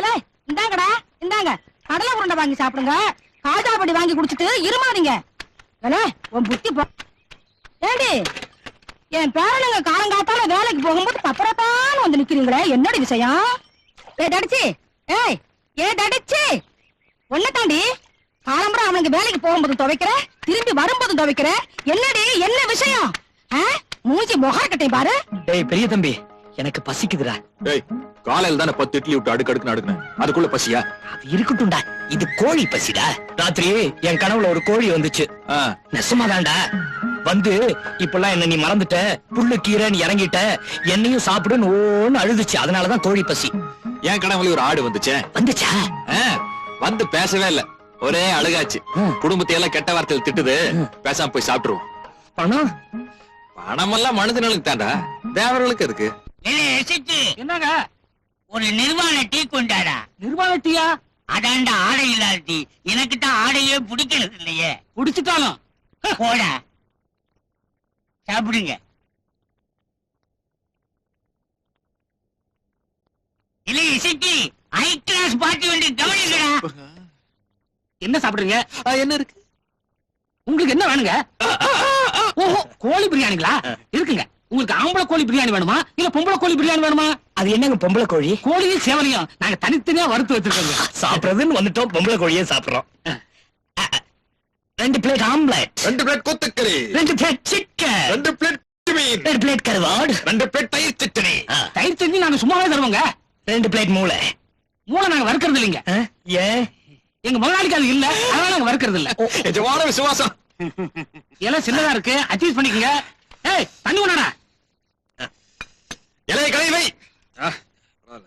இந்தாங்கடா இந்தாங்க. கடலை உருண்டை வாங்கி சாப்பிடுங்க. காஜா பொடி வாங்கி குடிச்சிட்டு இருமாதீங்க ஏலே, உன் புத்தி போ ஏண்டி? என் பேரனுங்க காலங்காத்தால வேலைக்கு போகும்போது பப்பரத்தான் வந்து நிக்கிறீங்களே என்னடி விஷயம்? ஏ தடிச்சி. ஏய் ஏ தடிச்சி. ஒன்ன தாண்டி காலம்பரம் அவனுக்கு வேலைக்கு போகும்போது துவைக்கிற திரும்பி வரும்போது துவைக்கிற என்னடி என்ன விஷயம்? ஆ? மூஞ்சி முகாக்கட்டை பாரு. ஏய் பெரிய தம்பி எனக்கு பசிக்குதுடா. டேய் காலையில தானே பத்து இட்லி விட்டு அடுக்கு அடுக்கு அடுக்குனேன் அதுக்குள்ள பசியா? அது இருக்கட்டும்டா. இது கோழி பசிடா. ராத்திரி என் கனவுல ஒரு கோழி வந்துச்சு. ஆ, நெசமாதான்டா. வந்து இப்பெல்லாம் என்ன நீ மறந்துட்ட. புல்லு கீரை நீ இறங்கிட்ட. என்னையும் சாப்பிடுன்னு ஓன்னு அழுதுச்சு. அதனாலதான் கோழி பசி. என் கனவுல ஒரு ஆடு வந்துச்சே? வந்துச்சா? வந்து பேசவே இல்ல. ஒரே அழுகாச்சு. ம். குடும்பத்தை எல்லாம் கெட்ட வார்த்தையில் திட்டுது. பேசாம போய் சாப்பிட்டுருவோம். பணம்? பணமெல்லாம் மனுஷனுக்கு தாண்டா தேவர்களுக்கு இருக்கு என்னங்க? ஒரு நிர்வாண டீ கொண்டாடா. நிர்வாண டீயா? அதான்டா ஆடை இல்லாத டீ. எனக்கு தான் ஆடையே பிடிக்கிறது இல்லையே. குடிச்சிட்டாலும். போடா. சாப்பிடுங்க. இல்ல இசைக்கு ஹை கிளாஸ் பார்ட்டி வந்து கவனிக்கடா என்ன சாப்பிடுறீங்க? என்ன இருக்கு? உங்களுக்கு என்ன வேணுங்க? ஓஹோ கோழி பிரியாணிங்களா? இருக்குங்க. உங்களுக்கு ஆம்பளை கோழி பிரியாணி வேணுமா? இல்ல பொம்பளை கோழி பிரியாணி வேணுமா? அது என்னங்க பொம்பளை கோழி? கோழியும் சேவலையும். நாங்க தனித்தனியா வறுத்து வச்சிருக்கோங்க. சாப்பிடுறதுன்னு வந்துட்டோம். பொம்பளை கோழியே சாப்பிடுறோம். ரெண்டு பிளேட் ஆம்லெட் ரெண்டு பிளேட் கொத்துக்கறி. ரெண்டு பிளேட் சிக்கன் ரெண்டு பிளேட் மீன். ரெண்டு பிளேட் கருவாடு. ரெண்டு பிளேட் தயிர் சட்னி. தயிர் செஞ்சு நாங்க சும்மாவே தருவோங்க. ரெண்டு பிளேட் மூளை. மூளை நாங்க வறுக்கிறது இல்லைங்க. ஏன் எங்க முதலாளிக்கு அது இல்ல. அதனால நாங்க வறுக்கிறது இல்ல. நிஜமான விசுவாசம். எல்லாம் சின்னதா இருக்கு. அட்ஜஸ்ட் பண்ணிக்கங்க. ஏய் தண்ணி உணடா இலைய கலை வை ஆ, பரவாயில்ல.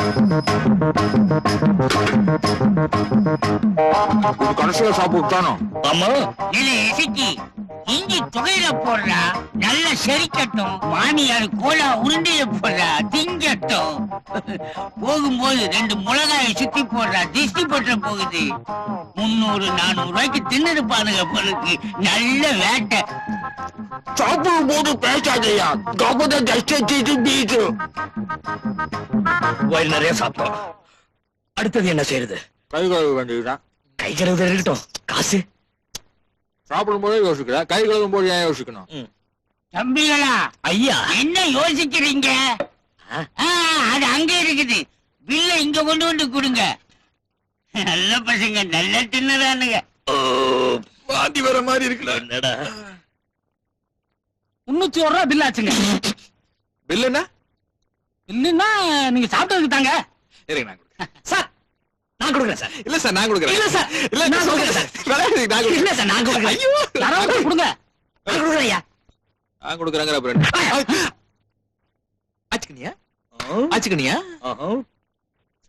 இது கடைசியில சாப்பிட்டானோ ஆமா இல்ல இசைக்கு இஞ்சி தொகையில போடுறா நல்ல செரிக்கட்டும். மாமியார் கோலா உருண்டையில போடுறா திங்கட்டும். போகும்போது ரெண்டு மிளகாய சுத்தி போடுறா திஷ்டி பற்ற போகுது. முன்னூறு நானூறு ரூபாய்க்கு தின்னுருப்பானுங்க பொழுது நல்ல வேட்டை. சாப்பிடும் போது பேசாதையா. கபத தஷ்டி பீச்சு. வயிறு நிறைய சாப்பிட்டோம் அடுத்தது என்ன செய்யறது? கை கழுவ வேண்டியதுதான். கை கழுவுறது இருக்கட்டும். காசு. சாப்பிடும் போதே யோசிக்கிற கை கழுவும் போது ஏன் யோசிக்கணும்? தம்பிகளா ஐயா. என்ன யோசிக்கிறீங்க? அது அங்க இருக்குது. பில்ல இங்க கொண்டு வந்து கொடுங்க. நல்ல பசங்க நல்ல தின்னுறானுங்க வாந்தி வர மாதிரி இருக்குல்ல என்னடா? முன்னூத்தி ஒரு ரூபா பில் ஆச்சுங்க. பில் என்ன? இல்லைன்னா நீங்க சாப்பிட்டதுக்கு தாங்க. சார் நான் கொடுக்குறேன் சார். இல்ல சார் நான் கொடுக்குறேன். இல்ல சார். இல்ல நான் கொடுக்குறேன் சார். நான். இல்ல சார் நான் கொடுக்குறேன். ஐயோ யாராவது கொடுங்க. நான் கொடுக்குறேன் ஐயா. நான் கொடுக்குறேங்கிற அப்புறம்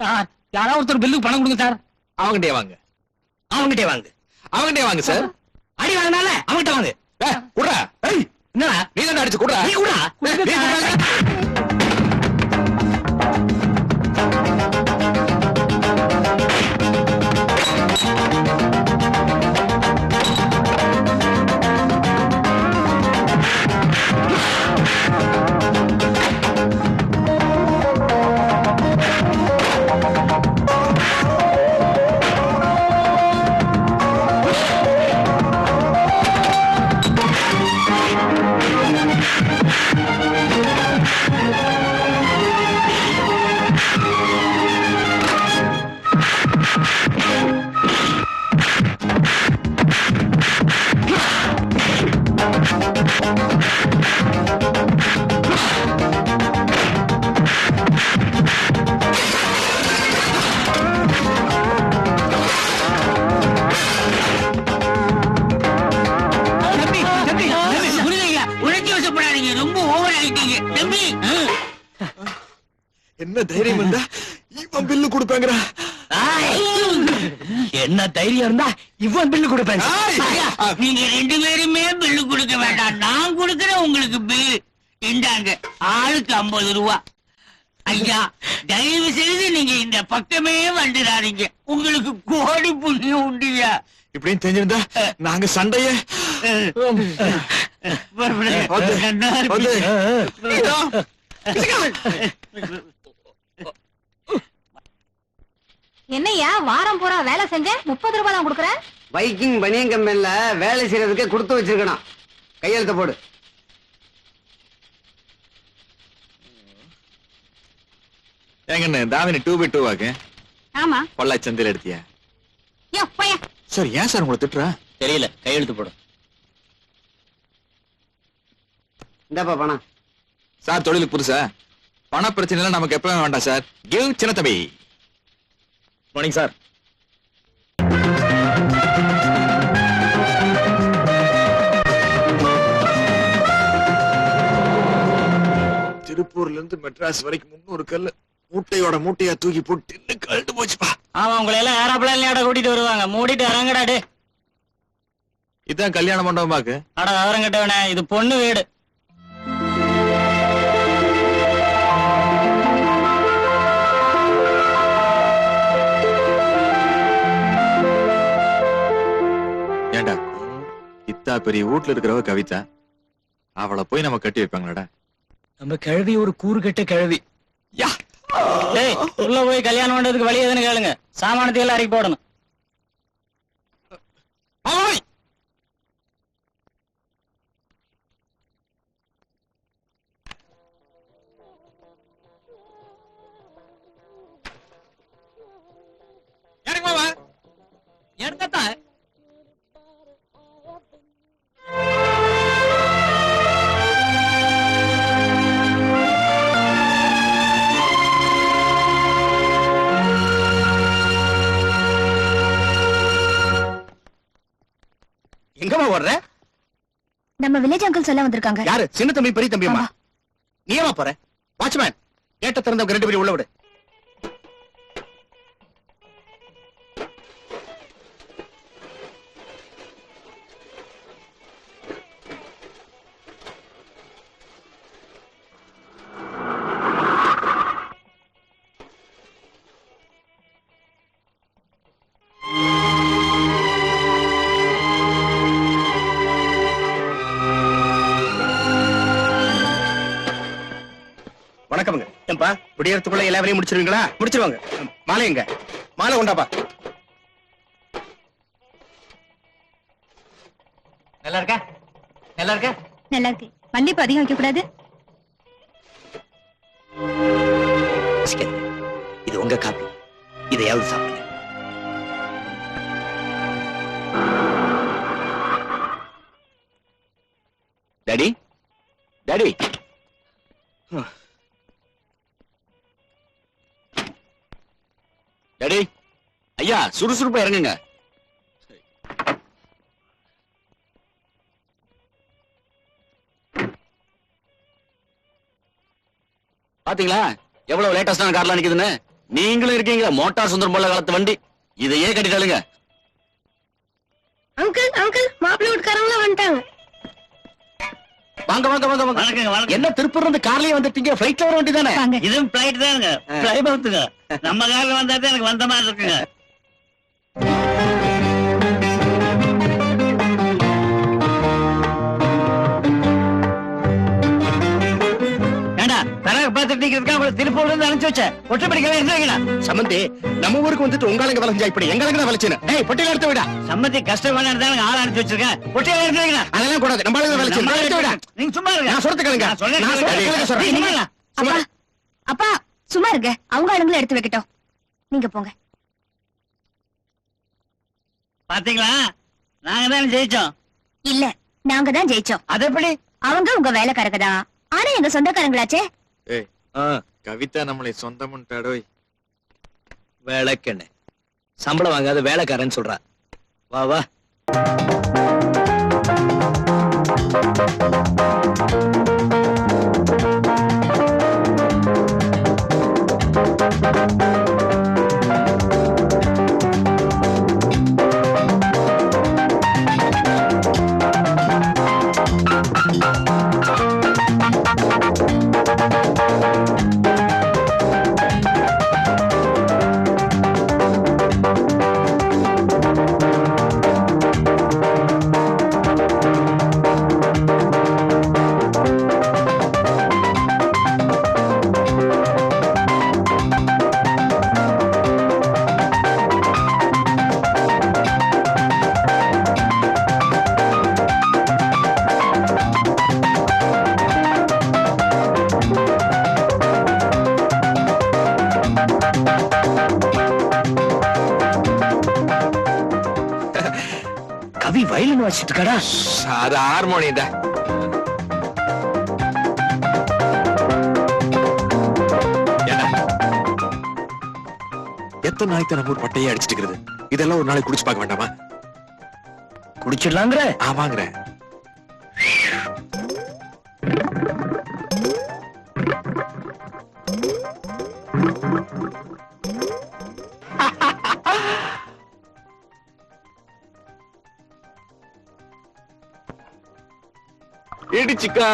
சார் யாராவது ஒருத்தர் பில்லுக்கு பணம் கொடுங்க சார். அவங்கிட்டே வாங்க. அவங்ககிட்டே வாங்க. அவங்கிட்டே வாங்க சார். அடி வாங்கினால அவங்ககிட்ட வாங்க. குடுறா. ஏய், என்னடா? நீ தான் அடிச்சு குடுறா. நீ கூட நீ குடுறா. இந்தாங்க ஆளுக்கு ஐம்பது ரூபா. ஐயா தயவு செய்து நீங்க இந்த பக்கமே வந்துடாதீங்க. உங்களுக்கு கோடி புண்ணியம் உண்டுயா இப்படின்னு தெரிஞ்சிருந்தா நாங்க சண்டைய. என்னய்யா வாரம் பூரா வேலை செஞ்சேன் முப்பது ரூபாய் தான் கொடுக்குறேன் வைக்கிங் பனியன் கம்பெனில வேலை செய்யறதுக்கு கொடுத்து வச்சிருக்கணும். கையெழுத்து போடு. ஏங்கண்ணே தாமினி டூ பை டூ வாக்கு. ஆமா. பொள்ளாச்சி சந்தையில எடுத்தியா? யோ போயா. சார் ஏன் சார் உங்களை திட்டுறா? தெரியல கையெழுத்து போடு. இந்தாப்பா பணம். சார் தொழிலுக்கு புதுசா? பண பிரச்சனை எல்லாம் நமக்கு எப்பவும் வேண்டாம் சார். கிவ் சின்ன தம்பி மார்னிங் சார் திருப்பூர்ல இருந்து மெட்ராஸ் வரைக்கும் முன்னூறு கல்லு. மூட்டையோட மூட்டையா தூக்கி போட்டு கழட்டு போச்சுப்பா ஆமா உங்களை எல்லாம் ஏரோப்ளேன்ல கூட்டிட்டு வருவாங்க? மூடிட்டு இறங்கடா டே இதான் கல்யாண மண்டபமாக்கு அட விவரம் கட்டவனே இது பொண்ணு வீடு. ஏண்டா? இத்தா பெரிய வீட்ல இருக்கிறவ கவிதா? அவளை போய் நம்ம கட்டி வைப்பாங்களாடா? நம்ம கிழவி ஒரு கூறு கட்ட கிழவி. யா! டேய் உள்ள போய் கல்யாணம் பண்றதுக்கு வழி எதுன்னு கேளுங்க. சாமானத்தை எல்லாம் அரைக்கி போடணும். ஆய் நம்ம வில்லேஜ் அங்கிள் சொல்ல வந்திருக்காங்க. யாரு? சின்ன தம்பி பெரிய தம்பியம்மா ஆமா. நீ ஏமா போற? வாட்ச்மேன் கேட்ட திறந்தவங்க ரெண்டு பேரும் உள்ள விடு. விடியறதுக்குள்ள எல்லா வேலையும் முடிச்சிருவீங்களா? முடிச்சிருவாங்க. மாலை எங்க? மாலை கொண்டாப்பா. நல்லா இருக்கா? நல்லா இருக்கா? நல்லா இருக்கு. மல்லிப்பூ அதிகம் வைக்க கூடாது இது உங்க காப்பி. இதையாவது சாப்பிடுங்க. டாடி டாடி சுறுசுறுப்பா இறங்குங்க. பாத்தீங்களா? எவ்வளவு லேட்டஸ்டான கார்லாம் நிக்குதுன்னு? நீங்களும் இருக்கீங்க மோட்டார் சுந்தரம் போல காலத்து வண்டி. இதையே கட்டிட்டாளுங்க. அங்கிள் அங்கிள் மாப்பிள்ளை வீட்டுக்காரங்களா வந்துட்டாங்க. வாங்க வாங்க வாங்க வாங்க. என்ன திருப்பூர்ல இருந்து கார்லயே வந்துட்டீங்க? ஃபிளைட்ல வர வேண்டியதானே இதுவும் பிளைட் தானுங்க. பிளைபவுத்துங்க நம்ம காரில் வந்தா தான் எனக்கு வந்த மாதிரி இருக்குங்க. சம்பந்தி நம்ம ஊருக்கு வந்துட்டு உங்களுங்க வளைஞ்சா இப்படி? எங்களுக்கு தான் வளைச்சுன்னு டேய் பொட்டியில எடுத்து விடா. கஷ்டமான இருந்தாலும் ஆள் அனுப்பிச்சு வச்சிருக்கேன் ஒற்றையில இருந்தீங்களா அதெல்லாம் கூடாது. நம்ம ஆளுங்க வளைச்சு எடுத்து விடா. நீங்க சும்மா இருங்க. நான் சொல்றது கேளுங்க. நான் சொல்றேன். அப்பா சும்மா இருங்க. அவங்க ஆளுங்களை எடுத்து வைக்கட்டும். நீங்க போங்க. பாத்தீங்களா? நாங்க தான் ஜெயிச்சோம்? இல்ல நாங்க தான் ஜெயிச்சோம். அது எப்படி? அவங்க உங்க வேலைக்காரங்க தான். ஆனா எங்க சொந்தக்காரங்களாச்சே? ஏய் கவிதா நம்மளை சொந்தமுன்ட்டாடோய் வேலைக்கண்ணு சம்பளம் வாங்காத வேலைக்காரன்னு சொல்றா. வா வா. வாசிட்டு கடா அது ஹார்மோனியம்டா ஏண்டா? எத்தனை நாளைக்கு நம்ம ஊர் பட்டையே அடிச்சிட்டு இதெல்லாம் ஒரு நாளைக்கு குடிச்சு பார்க்க வேண்டாமா? குடிச்சிடலாங்கிற? ஆமாங்கிறேன் இடிச்சுக்கா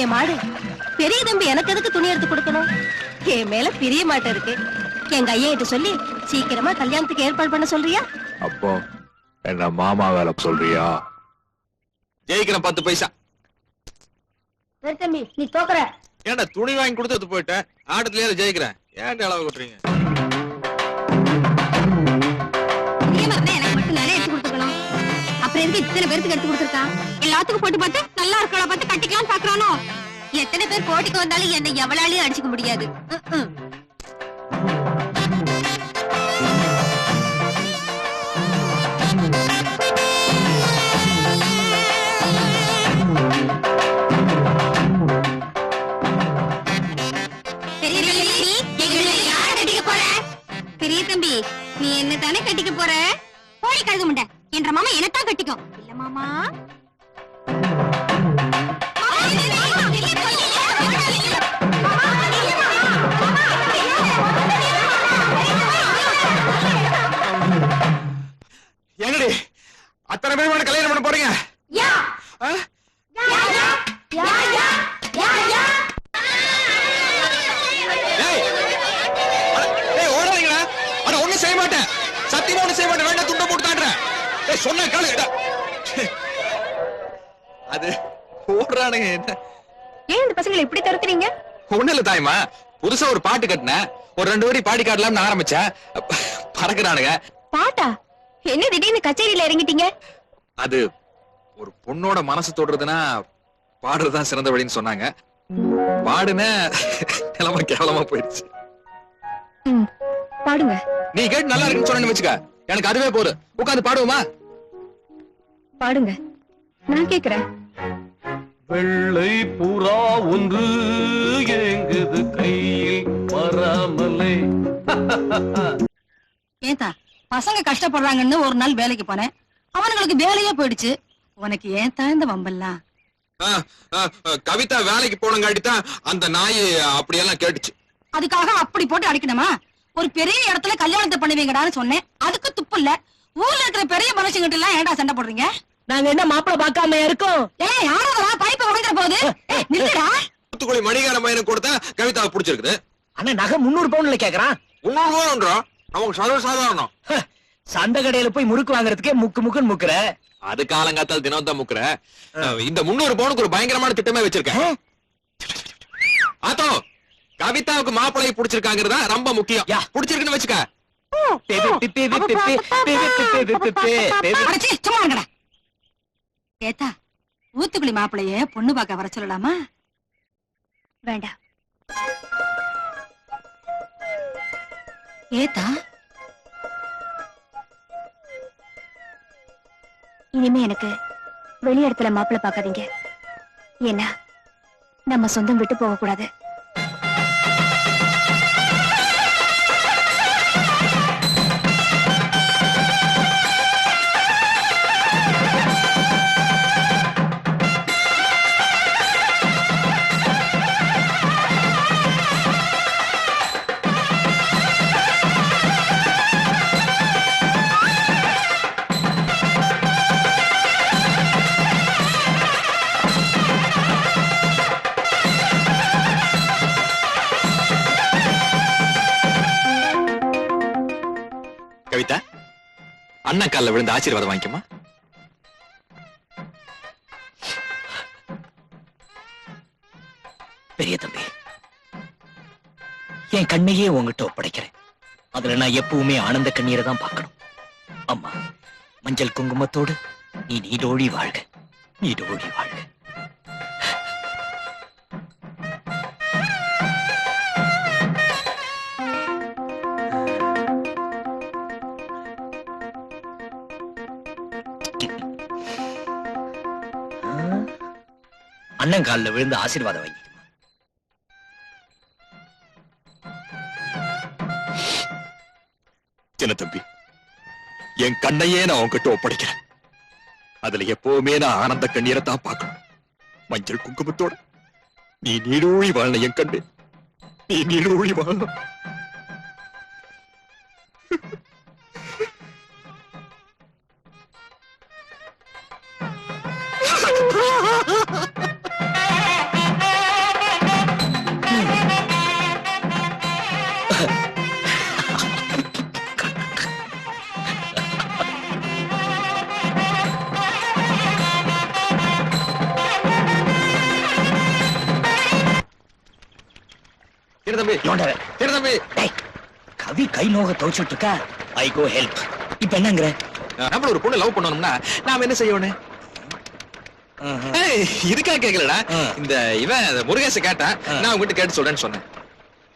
என் மாடு. பெரிய தம்பி எனக்கு எதுக்கு துணி எடுத்து கொடுக்கணும்? என் மேல பிரிய மாட்டேன் இருக்கு எங்க ஐயா கிட்ட சொல்லி சீக்கிரமா கல்யாணத்துக்கு ஏற்பாடு பண்ண சொல்றியா? அப்போ என்ன மாமா வேலை சொல்றியா? ஜெயிக்கிறேன் பத்து பைசா. பெரிய தம்பி நீ தோக்குற. ஏன்டா துணி வாங்கி கொடுத்து போயிட்டேன் ஆட்டத்திலேயே ஜெயிக்கிறேன் ஏன்டா அளவு கொட்டுறீங்க? எனக்கு மட்டும் நிறைய எடுத்து கொடுத்துக்கணும் அப்புறம் எதுக்கு இத்தனை பேருக்கு எடுத்து கொடுத்துருக்கான் எல்லாத்துக்கும் போட்டு பார்த்து நல்லா இருக்கா பார்த்து கட்டிக்கலாம் பாக்குறானோ எத்தனை பேர் போட்டிக்கு வந்தாலும் என்னை எவ்வளாலையும் அடிச்சுக்க முடியாது. ரெண்டு வரி பாடி காட்டலாம்னு ஆரம்பிச்சேன். பறக்குறானுங்க. பாட்டா? என்ன திடீர்னு கச்சேரியில இறங்கிட்டீங்க? அது ஒரு பொண்ணோட மனசு தொடுறதுன்னா பாடுறதுதான் சிறந்த வழின்னு சொன்னாங்க. பாடுன நிலைமை கேவலமா போயிடுச்சு. பாடுங்க. நீ கேட்டு நல்லா இருக்குன்னு சொன்னு வச்சுக்க. எனக்கு அதுவே போதும். உட்காந்து பாடுவோமா? பாடுங்க. நான் கேக்குறேன். வெள்ளை புறா ஒன்று ஏங்குது கையில் வராமலே. ஏத்தா பசங்க கஷ்டப்படுறாங்கன்னு ஒரு நாள் வேலைக்கு போனேன். அவனுங்களுக்கு வேலையே போயிடுச்சு. உனக்கு ஏத்தா இந்த வம்பெல்லாம்? கவிதா வேலைக்கு போனங்காட்டி தான் அந்த நாய் அப்படியெல்லாம் கேட்டுச்சு. அதுக்காக அப்படி போட்டு அடிக்கணுமா? ஒரு பெரிய இடத்துல கல்யாணத்தை பண்ணுவீங்கடான்னு சொன்னேன். அதுக்கு துப்பு இல்ல. ஊர்ல இருக்கிற பெரிய மனுஷங்கிட்ட எல்லாம் ஏன்டா சண்டை போடுறீங்க? நாங்க என்ன மாப்பிள பார்க்காம இருக்கோம் ஏய் யாராவது பைப்பை போகுது ஏய், நில்லுடா தூத்துக்குடி மணிகார பையனுக்கு கொடுத்தா கவிதாவை பிடிச்சிருக்குது அண்ணா நகை முன்னூறு பவுன்ல கேக்குறான் முன்னூறு ரூபான்றோம் நமக்கு சர்வசாதாரணம் சந்தை கடையில போய் முறுக்கு வாங்குறதுக்கே முக்கு முக்குன்னு முக்குற அது காலங்காத்தால் தினம் தான் முக்குற இந்த முன்னூறு பவுனுக்கு ஒரு பயங்கரமான திட்டமே வச்சிருக்கேன் ஆத்தோ கவிதாவுக்கு மாப்பிள்ளையை பிடிச்சிருக்காங்கிறதா ரொம்ப முக்கியம் யா. பிடிச்சிருக்குன்னு வச்சுக்க சும்மா ஏத்தா ஊத்துக்குளி மாப்பிளைய பொண்ணு பார்க்க வர சொல்லலாமா? வேண்டாம். ஏத்தா? இனிமே எனக்கு வெளி இடத்துல மாப்பிள்ளை பார்க்காதீங்க. ஏன்னா நம்ம சொந்தம் விட்டு போக கூடாது அண்ணன் விழுந்து ஆசீர்வாதம் வாங்கிக்கமா பெரிய தம்பி என் கண்ணையே உங்ககிட்ட ஒப்படைக்கிறேன். அதுல நான் எப்பவுமே ஆனந்த கண்ணீரை தான் பார்க்கணும். அம்மா மஞ்சள் குங்குமத்தோடு நீ நீடோழி வாழ்க நீடோழி வாழ்க. அண்ணன் காலில் விழுந்து ஆசீர்வாதம் வாங்கி சின்ன தம்பி என் கண்ணையே நான் உன்கிட்ட ஒப்படைக்கிறேன். அதுல எப்பவுமே நான் ஆனந்த கண்ணீரை தான் பார்க்கணும். மஞ்சள் குங்குமத்தோட நீ நீடூழி வாழ என் கண்ணு. நீ நீடூழி வாழணும். தம்பி தம்பி. கவி கை நோக துவைச்சுட்டு இருக்கா ஐ கோ ஹெல்ப் இப்ப என்னங்கிற? நம்மள ஒரு பொண்ணு லவ் பண்ணணும்னா நாம என்ன செய்யணும் கேக்கலடா. ஆ. இந்த இவன் முருகேச கேட்டா. நான் உங்ககிட்ட கேட்டு சொல்றேன்னு சொன்னேன்.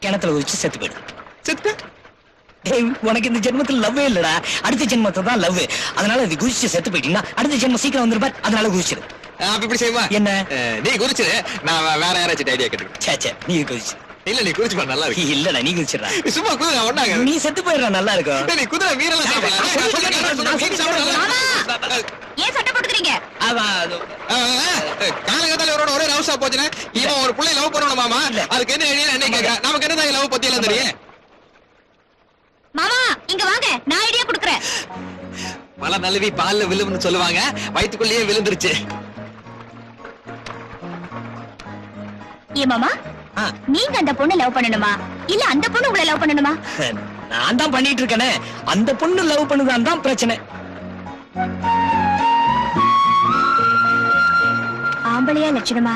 கிணத்துல குதிச்சு செத்து போயிடு. செத்து? உனக்கு இந்த ஜென்மத்துல லவ்வே இல்லடா. அடுத்த ஜென்மத்துல தான் லவ் அதனால இது குதிச்சு செத்து போயிட்டீங்கன்னா அடுத்த ஜென்மம் சீக்கிரம் வந்துருப்பார் அதனால குதிச்சிரு. அப்ப இப்படி செய்யுமா என்ன? நீ நான் வேற யாராச்சும் ஐடியா கேட்டுக்கிறேன். சே நீ குதிச்சு. இல்ல நீ குறிச்சு பாரு நல்லா இருக்கு இல்லடா நீ குதிச்சிடா சும்மா குதிரை ஒண்ணாங்க நீ செத்து போயிடுறா நல்லா இருக்கும் நீ குதிரை வீரலாம். ஏன் சட்டை போட்டுக்கிறீங்க? காலங்காத்தால இவரோட ஒரே ரவுசா போச்சுன்னா இவன் ஒரு பிள்ளை லவ் பண்ணணும் மாமா. அதுக்கு என்ன ஐடியா என்ன கேக்குறேன் நமக்கு என்ன லவ் பத்தி எல்லாம் தெரியும்? மாமா இங்க வாங்க. நான் ஐடியா குடுக்குறேன். பல நழுவி பால்ல விழுவுன்னு சொல்லுவாங்க. வயித்துக்குள்ளேயே விழுந்துருச்சு. ஏ மாமா. நீங்க அந்த பொண்ணை லவ் பண்ணணுமா? இல்ல அந்த பொண்ணு உங்களை லவ் பண்ணணுமா? நான் தான் பண்ணிட்டு இருக்கேனே. அந்த பொண்ணு லவ் பண்ணுதான் தான் பிரச்சனை. ஆம்பளையா லட்சணமா?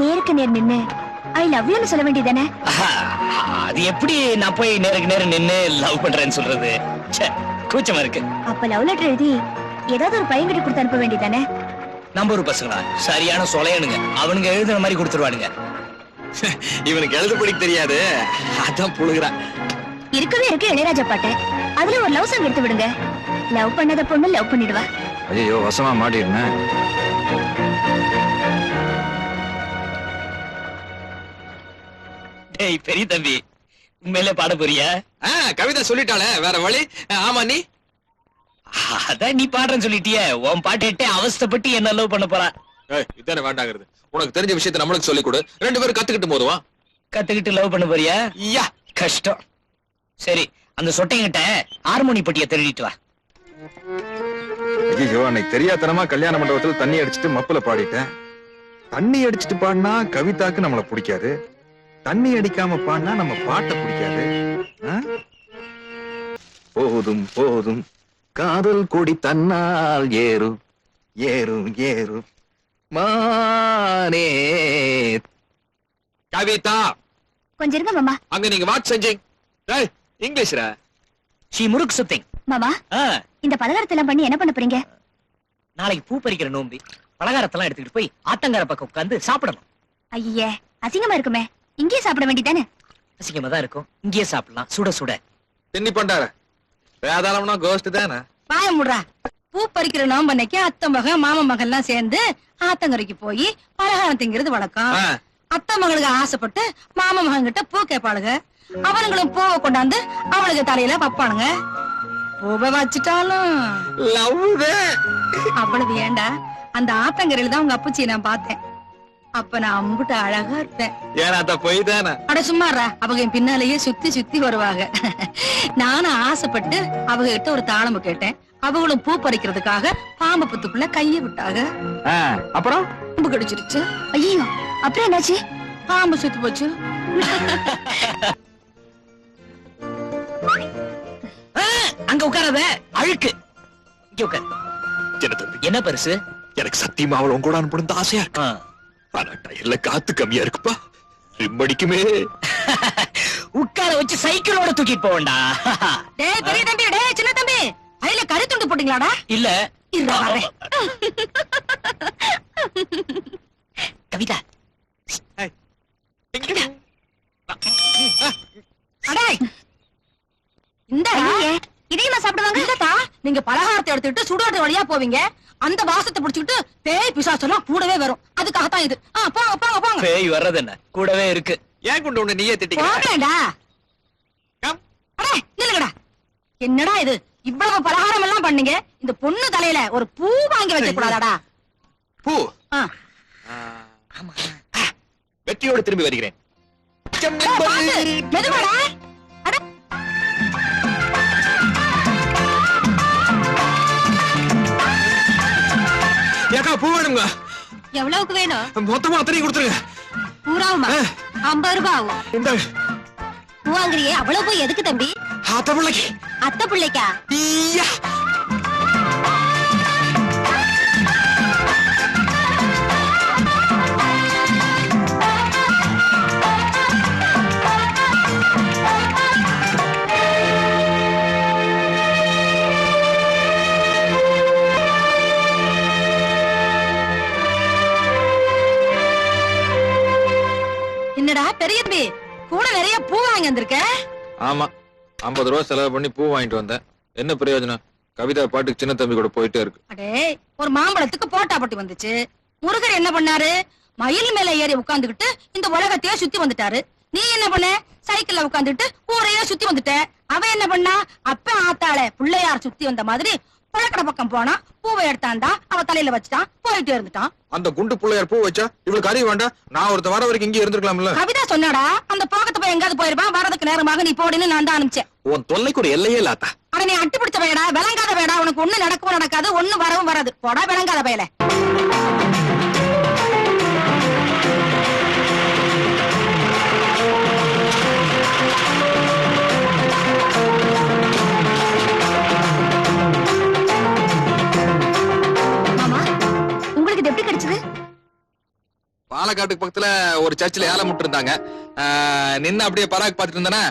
நேருக்கு நேர் நின்னு ஐ லவ் யூன்னு சொல்ல வேண்டியதானே அது எப்படி நான் போய் நேருக்கு நேரம் நின்னு லவ் பண்றேன்னு சொல்றது? ச்சே, கூச்சமா இருக்கு. அப்ப லவ் லெட்டர் எழுதி ஏதாவது ஒரு பையன் கிட்ட கொடுத்து அனுப்ப வேண்டியதானே நம்பர் பசங்களா? சரியான சொலையனுங்க. அவனுங்க எழுதுன மாதிரி கொடுத்துருவானுங்க. இவனுக்கு எழுத படிக்க தெரியாது. அதான் புழுகிறான் இருக்கவே இருக்கு இளையராஜா பாட்டு. அதுல ஒரு லவ் சாங் எடுத்து விடுங்க. லவ் பண்ணாத பொண்ணு லவ் பண்ணிடுவா. ஐயோ வசமா மாட்டிருந்தேன் டேய் பெரிய தம்பி உண்மையிலே பாட போறியா? ஆ, கவிதா சொல்லிட்டாளே வேற வழி? ஆமா நீ? அதான் நீ பாடுறேன்னு சொல்லிட்டியே உன் பாட்டு அவஸ்தைப்பட்டு என்ன லவ் பண்ண போறா? இதானே வேண்டாங்கிறது. உனக்கு தெரிஞ்ச விஷயத்தை நம்மளுக்கு சொல்லிக் கொடு. ரெண்டு பேரும் கத்துக்கிட்டு போதுவா கத்துக்கிட்டு லவ் பண்ண போறியா? யா. கஷ்டம். சரி அந்த சொட்டைங்கிட்ட ஹார்மோனி பட்டிய திருடிட்டு வா. ஐயோ அன்னைக்கு தெரியாதனமா கல்யாண மண்டபத்துல தண்ணி அடிச்சிட்டு மப்புல பாடிட்டேன். தண்ணி அடிச்சிட்டு பாடினா கவிதாக்கு நம்மள பிடிக்காது. தண்ணி அடிக்காம பாடினா நம்ம பாட்டை பிடிக்காது? போதும் போதும். காதல் கொடி தன்னால் ஏறும் ஏறும் ஏறும். மானே. கவிதா. கொஞ்சம் இருங்க மாமா. அங்க நீங்க வாட் செஞ்சீங்க ஏய், இங்கிலீஷ்ரா ஷீ முருக் சுத்திங். மாமா ஆ, இந்த பலகாரத்தை எல்லாம் பண்ணி என்ன பண்ண போறீங்க? நாளைக்கு பூ பறிக்கிற நோம்பி. பலகாரத்தெல்லாம் எடுத்துக்கிட்டு போய் ஆத்தங்கர பக்கம் உட்கார்ந்து சாப்பிடணும். ஐயே அசிங்கமா இருக்குமே. இங்கேயே சாப்பிட வேண்டியதானே? அசிங்கமா தான் இருக்கும். இங்கேயே சாப்பிடலாம். சுட சுட. தின்னி பண்டார வேதாளம்னா கோஸ்ட் தானே? வாய முடுறா. பூ பறிக்கிற நோம்பன்னைக்கு அத்தை மகன் மாம மகன் எல்லாம் சேர்ந்து ஆத்தங்கரைக்கு போய் பலகாரம் திங்கிறது வழக்கம். அத்தை மகனுக்கு ஆசைப்பட்டு மாம மகன் கிட்ட பூ கேட்பாளுங்க. அவனுங்களும் பூவை கொண்டாந்து அவளுக்கு தலையில வைப்பானுங்க. பூவை வச்சுட்டாலும். அவ்வளவு ஏண்டா? அந்த ஆத்தங்கரையில தான் உங்க அப்பச்சியை நான் பார்த்தேன். அப்ப நான் அம்புட்டு அழகா இருப்பேன். ஏன்னா போய் தானே? அட சும்மாறா. அவங்க என் பின்னாலேயே சுத்தி சுத்தி வருவாங்க. நானும் ஆசைப்பட்டு அவங்க கிட்ட ஒரு தாளம்பு கேட்டேன். அவங்களும் பூ பறிக்கிறதுக்காக பாம்பு புத்துக்குள்ள கைய விட்டாங்க. அப்புறம்? பாம்பு கடிச்சிருச்சு. ஐயோ அப்புறம் என்னாச்சு? பாம்பு சுத்து போச்சு. அங்க உட்காராத அழுக்கு. இங்க உட்கார். சின்ன தம்பி? என்ன பெருசு? எனக்கு சத்தியமா அவளை உங்க கூட அனுப்பணும் ஆசையா இருக்கு. ஆ. ஆனா டயர்ல காத்து கம்மியா இருக்குப்பா. ரிம் அடிக்குமே உட்கார வச்சு சைக்கிளோட தூக்கிட்டு போவேண்டா. டேய் பெரிய தம்பி டேய் சின்ன தம்பி. அதுல கறி துண்டு போட்டீங்களாடா? இல்ல. கவிதா. அடே இந்த இதையுமா சாப்பிடுவாங்க? இந்ததா நீங்க பலகாரத்தை எடுத்துட்டு சுடுகாட்டு வழியா போவீங்க. அந்த வாசத்தை புடிச்சுக்கிட்டு பேய் பிசாசெல்லாம் கூடவே வரும். அதுக்காகத்தான் இது. போங்க போங்க போங்க. பேய் வர்றது என்ன? கூடவே இருக்கு. ஏன் கொண்டு ஒண்ணு நீயே திட்டிக்க போங்கடா கம். அடே நில்லுங்கடா. என்னடா இது? இவ்வளவு பலகாரம் எல்லாம் பண்ணீங்க. இந்த பொண்ணு தலையில ஒரு பூ வாங்கி வைக்க கூடாதாடா. பூ. வெற்றியோடு திரும்பி வருகிறேன். ஏக்கா பூ வேணுங்க எவ்வளவுக்கு வேணும்? மொத்தமா அத்தனை கொடுத்துருங்க. பூராவுமா? ஐம்பது ரூபாய் ஆகும் பூ வாங்குறியே அவ்வளவு எதுக்கு தம்பி? ஆத்த பிள்ளைக்கு அத்தை பிள்ளைக்கா. என்னடா பெரிய தம்பி? கூட நிறைய பூ வாங்கி வந்திருக்க? ஆமா. ஐம்பது ரூபா செலவு பண்ணி பூ வாங்கிட்டு வந்தேன். என்ன பிரயோஜனம்? கவிதா பாட்டுக்கு சின்ன தம்பி கூட போயிட்டே இருக்கு. அடே ஒரு மாம்பழத்துக்கு போட்டாப்பட்டி வந்துச்சு. முருகர் என்ன பண்ணாரு? மயில் மேல ஏறி உட்கார்ந்துகிட்டு இந்த உலகத்தையே சுத்தி வந்துட்டாரு. நீ என்ன பண்ண? சைக்கிள்ல உட்காந்துட்டு ஊரையே சுத்தி வந்துட்ட. அவன் என்ன பண்ணா? அப்ப ஆத்தாள பிள்ளையார் சுத்தி வந்த மாதிரி புழக்கடை பக்கம் போனா பூவை எடுத்தாண்டா அவ தலையில வச்சுட்டான் போயிட்டு இருந்துட்டான். அந்த குண்டு பிள்ளையார் பூ வச்சா இவளுக்கு அறிய வேண்டாம். நான் ஒருத்த வர வரைக்கும் இங்கே இருந்திருக்கலாம்ல. கவிதா சொன்னாடா அந்த போகத்து போய் எங்காவது போயிருப்பான் வரதுக்கு நேரமாக நீ போடின்னு நான் தான் அனுப்பிச்சேன். உன் தொல்லைக்கு ஒரு எல்லையே இல்லாத்தா? அட நீ அட்டு பிடிச்ச வேடா விளங்காத வேடா உனக்கு ஒண்ணு நடக்கவும் நடக்காது ஒண்ணு வரவும் வராது. போடா விளங்காத பயல. பாலக்காட்டுக்கு பக்கத்துல ஒரு சர்ச்சில் ஏலம் விட்டுருந்தாங்க. நின்னு அப்படியே பராக் பார்த்துட்டு இருந்தேன்னா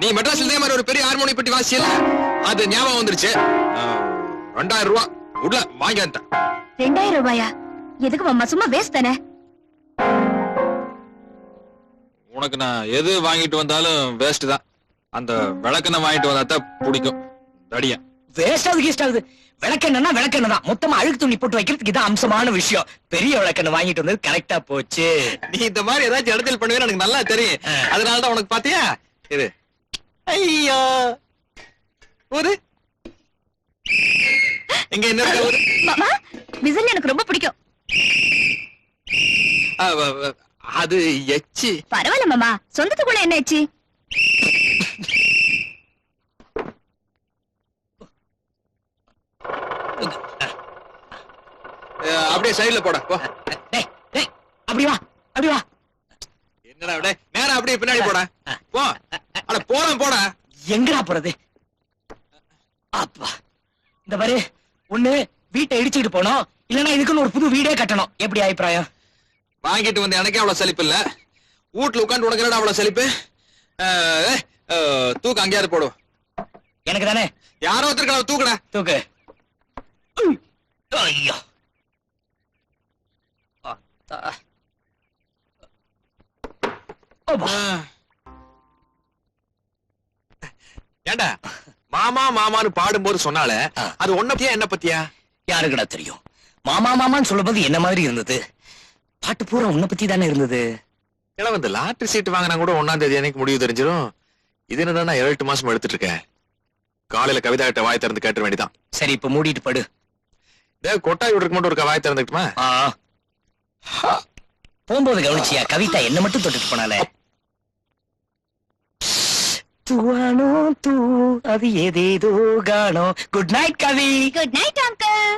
நீ மெட்ராஸ்ல இதே மாதிரி ஒரு பெரிய ஹார்மோனி பெட்டி வாசியல அது ஞாபகம் வந்துருச்சு. ரெண்டாயிரம் ரூபா. உள்ள வாங்கி வந்துட்டேன். ரெண்டாயிரம் ரூபாயா? எதுக்கு மாமா சும்மா வேஸ்ட் தானே? உனக்கு நான் எது வாங்கிட்டு வந்தாலும் வேஸ்ட் தான். அந்த விளக்கெண்ணெய் வாங்கிட்டு வந்தா தான் பிடிக்கும். தடியா வேஸ்ட் ஆகுது கீஸ்ட் ஆகுது. விளக்கெண்ணா விளக்கெண்ண தான். மொத்தமா அழுக்கு துணி போட்டு வைக்கிறதுக்கு இதான் அம்சமான விஷயம். பெரிய விளக்கெண்ண வாங்கிட்டு வந்தது கரெக்டா போச்சு. நீ இந்த மாதிரி ஏதாச்சும் இடத்தில் பண்ணுவேன்னு எனக்கு நல்லா தெரியும். அதனாலதான் உனக்கு பாத்தியா? இது. ஐயோ. ஊரு இங்க என்ன மாமா விசில் எனக்கு ரொம்ப பிடிக்கும். அது எச்சி. பரவாயில்ல மாமா. சொந்தத்துக்குள்ள என்ன ஆச்சு அப்படியே சைடுல போட அப்படி வா அப்படி வா. என்னடா அப்படியே நேரா அப்படியே பின்னாடி போட. போ. அட போலாம் போடா. எங்கடா போறது? அப்பா இந்த பாரு ஒண்ணு வீட்டை இடிச்சுக்கிட்டு போனோம். இல்லனா இதுக்குன்னு ஒரு புது வீடே கட்டணும். எப்படி அபிப்பிராயம்? வாங்கிட்டு வந்த எனக்கே அவ்வளவு செழிப்பு இல்ல. வீட்டுல உட்காந்து உனக்கு அவ்வளவு செழிப்பு தூக்கு அங்கேயாவது போடும் எனக்கு தானே? யாரோ ஒருத்தருக்கு தூக்குடா. தூக்கு. ஐயோ. ஏண்டா? மாமா மாமான்னு பாடும்போது சொன்னால. அது உன்ன பத்தியா என்ன பத்தியா? யாருக்குடா தெரியும்? மாமா மாமான்னு சொல்லும்போது என்ன மாதிரி இருந்தது? பாட்டு பூரா உன்னை பத்தி தானே இருந்தது? ஏன்னா இந்த லாட்டரி சீட் வாங்கினா கூட ஒன்னாம் தேதி எனக்கு முடிவு தெரிஞ்சிடும் இது என்னடா நான் ஏழு எட்டு மாசம் எடுத்துட்டு இருக்கேன் காலையில கவிதா கிட்ட வாய் திறந்து கேட்ட வேண்டியதான் சரி இப்ப மூடிட்டு படு. கொட்டாய் விடுறதுக்கு மட்டும் ஒரு வாய் திறந்துக்கிட்டுமா. போகும்போது கவனிச்சியா? கவிதா என்ன மட்டும் தொட்டுட்டு போனாலே. தூவானோ தூ அது ஏதேதோ காணோ good night Kavi. Good night uncle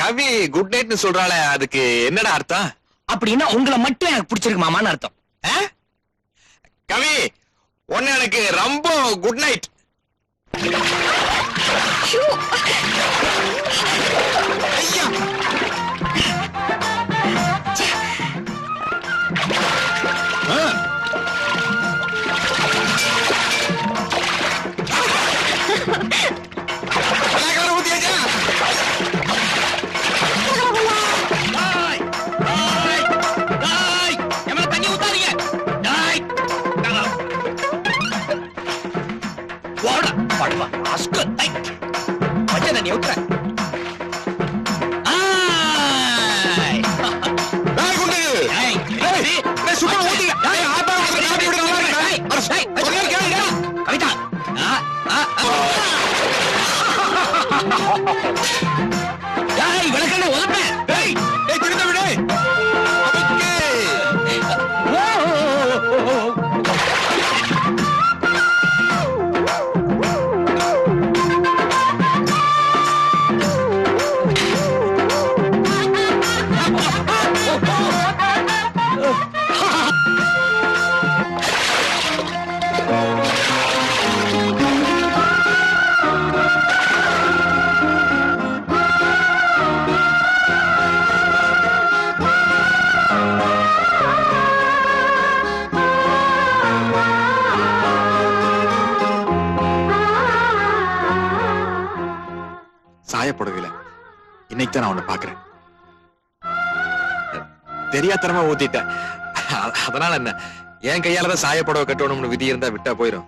Kavi good நைட்னு சொல்றாள அதுக்கு என்னடா அர்த்தம்? அப்படின்னா உங்களை மட்டும் எனக்கு பிடிச்சிருக்கு மாமான்னு அர்த்தம் கவி உன்ன எனக்கு ரொம்ப குட் நைட் 哎呀！தெரியாதனமா ஊத்திட்டேன். அதனால என்ன? என் கையால தான் சாயப்படவை கட்டணும்னு விதி இருந்தா விட்டா போயிடும்